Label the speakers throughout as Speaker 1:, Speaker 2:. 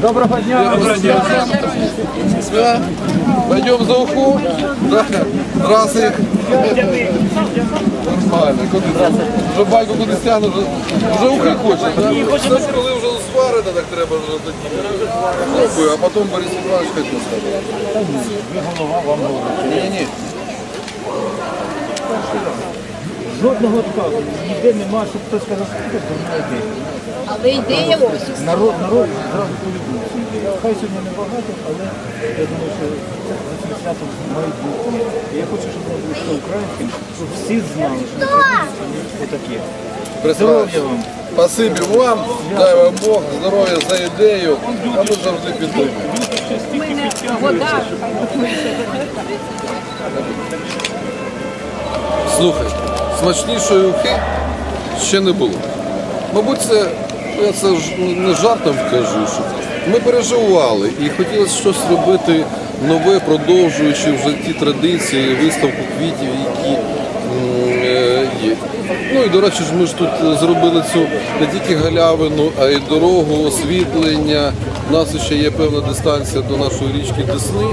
Speaker 1: Доброго дня.
Speaker 2: Все, пойдем за уху. Да. Здравствуй. Нормально. Куди? Вже байку куди стягну, вже, вже ухи хоче. Да? Це коли вже зварено, так треба вже тоді. А потім Борис Іванович хай тут скаже.
Speaker 1: Ви голова, вам голова.
Speaker 2: Ні, ні.
Speaker 1: Жодного отказу. Ніде нема, щоб хтось сказав, що це дурна ідея.
Speaker 3: Але ідея ось.
Speaker 1: Народ, народ зразу полюбив. Хай сьогодні не багато, але я думаю, що це за цим святом майбутнє. І я хочу, щоб воно було українським, щоб всі знали, що українці отакі. Здоров'я вам.
Speaker 2: Спасибі вам, дай вам Бог, здоров'я за ідею, а ми завжди підтримуємо. Слухай, смачнішої ухи ще не було. Мабуть, це я це не жартом кажу. Що ми переживали і хотілося щось робити нове, продовжуючи вже ті традиції, виставку квітів, які е, є. Ну і до речі, ж ми ж тут зробили цю не тільки галявину, а й дорогу, освітлення. У нас ще є певна дистанція до нашої річки Десни,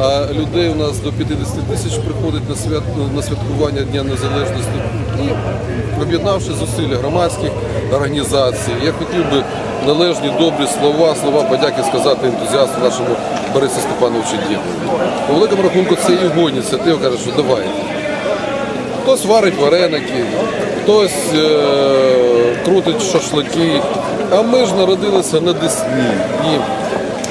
Speaker 2: а людей у нас до 50 тисяч приходить на свят на святкування Дня Незалежності. І об'єднавши зусилля громадських організацій, я хотів би належні добрі слова, слова подяки сказати ентузіасту нашому Борису Степановичу Дєдову. По великому рахунку це його ініціатива каже, що давайте. Хтось варить вареники, хтось е- крутить шашлики. А ми ж народилися на Десні. І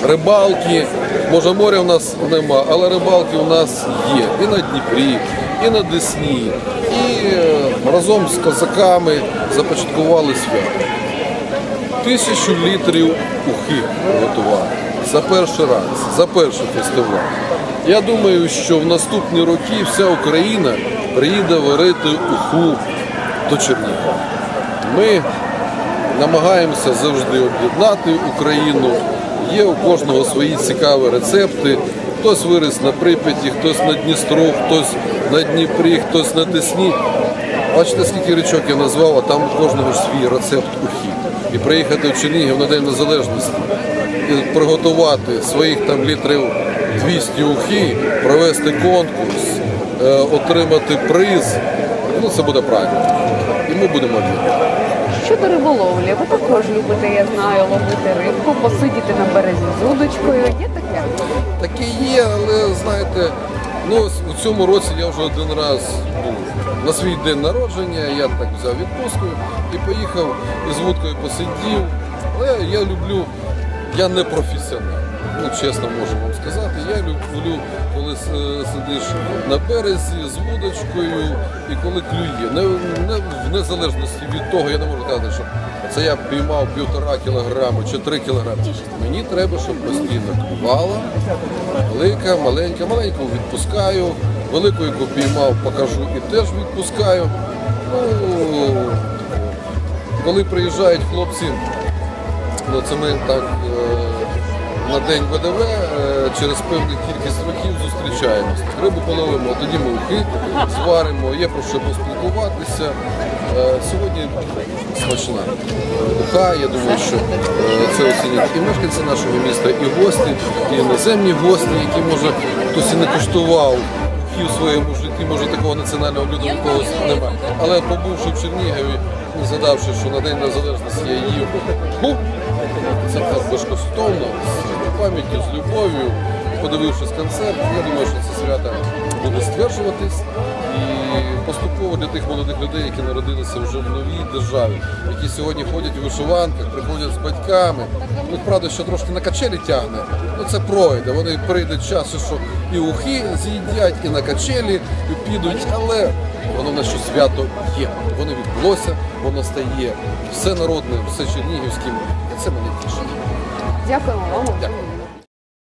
Speaker 2: рибалки, може моря в нас нема, але рибалки у нас є. І на Дніпрі, і на Десні. І е, разом з козаками започаткували свято. Тисячу літрів ухи готували за перший раз, за перший фестиваль. Я думаю, що в наступні роки вся Україна приїде варити уху до Чернігова. Ми намагаємося завжди об'єднати Україну. Є у кожного свої цікаві рецепти. Хтось виріс на Прип'яті, хтось на Дністру, хтось на Дніпрі, хтось на Десні. Бачите, скільки річок я назвав, а там у кожного свій рецепт ухи. І приїхати в Чернігів на День Незалежності і приготувати своїх там літрів 200 ухи, провести конкурс, е, отримати приз. Ну це буде правильно. І ми будемо об'єднані.
Speaker 4: Щодо риболовлі, ви також любите, я знаю, ловити рибку, посидіти на березі з удочкою. Є таке?
Speaker 2: Таке є, але знаєте, ну у цьому році я вже один раз був на свій день народження, я так взяв відпустку і поїхав із вудкою посидів. Але я люблю, я не професіонал. Ну, чесно можу вам сказати, я люблю, коли сидиш на березі з вудочкою і коли клює. Не, не, в незалежності від того, я не можу казати, що це я піймав півтора кілограми чи три кілограми. Мені треба, щоб постійно клювала. Велика, маленька, маленьку відпускаю, велику, яку піймав, покажу і теж відпускаю. Ну, коли приїжджають хлопці, ну це ми так е, на день ВДВ е, через певну кількість років зустрічаємось. Рибу половимо, тоді ми ухи зваримо, є про що поспілкуватися. Е, Сьогодні смачна уха, я думаю, що е, це оцінять і мешканці нашого міста, і гості, і іноземні гості, які може хтось і не коштував в своєму житті, може такого національного блюда у когось немає. Але побувши в Чернігові, згадавши, що на День Незалежності я їв ху, це безкоштовно, з пам'яттю, з любов'ю, подивившись концерт, я думаю, що це свято буде стверджуватись. І поступово для тих молодих людей, які народилися вже в новій державі, які сьогодні ходять у вишиванках, приходять з батьками. Ну, правда, що трошки на качелі тягне, ну це пройде. Вони прийдуть час, що і ухи з'їдять, і на качелі і підуть, але воно на що свято є. Воно відбулося, воно стає всенародним, всечернігівським, і це мене тішить.
Speaker 4: Дякуємо вам.
Speaker 2: Дякую.